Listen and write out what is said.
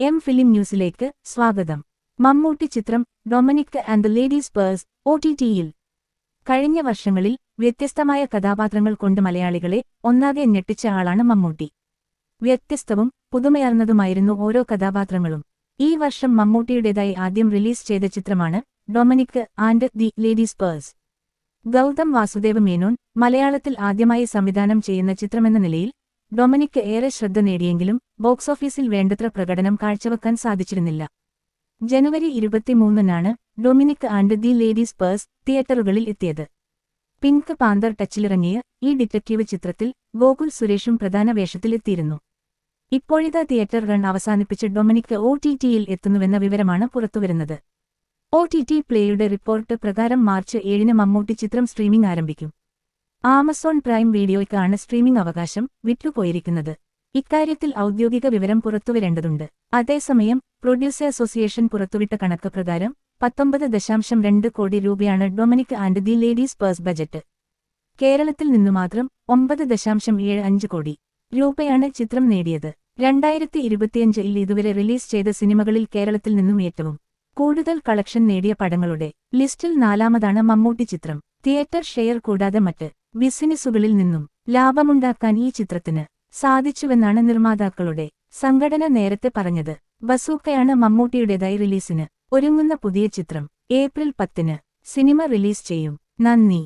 M film ന്യൂസിലേക്ക് സ്വാഗതം. മമ്മൂട്ടി ചിത്രം Dominic and the ladies purse O T ടിയിൽ കഴിഞ്ഞ വർഷങ്ങളിൽ വ്യത്യസ്തമായ കഥാപാത്രങ്ങൾ കൊണ്ട് മലയാളികളെ ഒന്നാകെ ഞെട്ടിച്ച ആളാണ് മമ്മൂട്ടി. വ്യത്യസ്തവും പുതുമയർന്നതുമായിരുന്നു ഓരോ കഥാപാത്രങ്ങളും. ഈ വർഷം മമ്മൂട്ടിയുടേതായി ആദ്യം റിലീസ് ചെയ്ത ചിത്രമാണ് Dominic and the ladies purse Gautham Vasudev Menon മലയാളത്തിൽ ആദ്യമായി സംവിധാനം ചെയ്യുന്ന ചിത്രമെന്ന നിലയിൽ ഡൊമിനിക് ഏറെ ശ്രദ്ധ നേടിയെങ്കിലും ബോക്സ് ഓഫീസിൽ വേണ്ടത്ര പ്രകടനം കാഴ്ചവെക്കാൻ സാധിച്ചിരുന്നില്ല. ജനുവരി ഇരുപത്തിമൂന്നിനാണ് Dominic and the ladies purse തിയേറ്ററുകളിൽ എത്തിയത്. പിങ്ക് പാന്തർ ടച്ചിലിറങ്ങിയ ഈ ഡിറ്റക്റ്റീവ് ചിത്രത്തിൽ ഗോകുൽ സുരേഷും പ്രധാന വേഷത്തിലെത്തിയിരുന്നു ഇപ്പോഴിതാ തിയേറ്റർ റൺ അവസാനിപ്പിച്ച് ഡൊമിനിക് ഒ ടി ടിയിൽ എത്തുന്നുവെന്ന വിവരമാണ് പുറത്തുവരുന്നത്. ഒ ടി ടി പ്ലേയുടെ റിപ്പോർട്ട് പ്രകാരം മാർച്ച് ഏഴിന് മമ്മൂട്ടി ചിത്രം സ്ട്രീമിംഗ് ആരംഭിക്കും. ആമസോൺ പ്രൈം വീഡിയോയ്ക്കാണ് സ്ട്രീമിംഗ് അവകാശം വിറ്റുപോയിരിക്കുന്നത്. ഇക്കാര്യത്തിൽ ഔദ്യോഗിക വിവരം പുറത്തുവരേണ്ടതുണ്ട്. അതേസമയം പ്രൊഡ്യൂസർ അസോസിയേഷൻ പുറത്തുവിട്ട കണക്ക് പ്രകാരം പത്തൊമ്പത് ദശാംശം രണ്ട് കോടി രൂപയാണ് Dominic and the ladies purse budget. കേരളത്തിൽ നിന്നു മാത്രം ഒമ്പത് ദശാംശം ഏഴ് അഞ്ച് കോടി രൂപയാണ് ചിത്രം നേടിയത്. രണ്ടായിരത്തി ഇരുപത്തിയഞ്ചിൽ ഇതുവരെ റിലീസ് ചെയ്ത സിനിമകളിൽ കേരളത്തിൽ നിന്നും ഏറ്റവും കൂടുതൽ കളക്ഷൻ നേടിയ പടങ്ങളുടെ ലിസ്റ്റിൽ നാലാമതാണ് മമ്മൂട്ടി ചിത്രം. തിയേറ്റർ ഷെയർ കൂടാതെ മറ്റ് ബിസിനസ്സുകളിൽ നിന്നും ലാഭമുണ്ടാക്കാൻ ഈ ചിത്രത്തിന് സാധിച്ചുവെന്നാണ് നിർമ്മാതാക്കളുടെ സംഘടന നേരത്തെ പറഞ്ഞത്. ബസൂക്കയാണ് മമ്മൂട്ടിയുടേതായി റിലീസിന് ഒരുങ്ങുന്ന പുതിയ ചിത്രം. ഏപ്രിൽ പത്തിന് സിനിമ റിലീസ് ചെയ്യും. നന്ദി.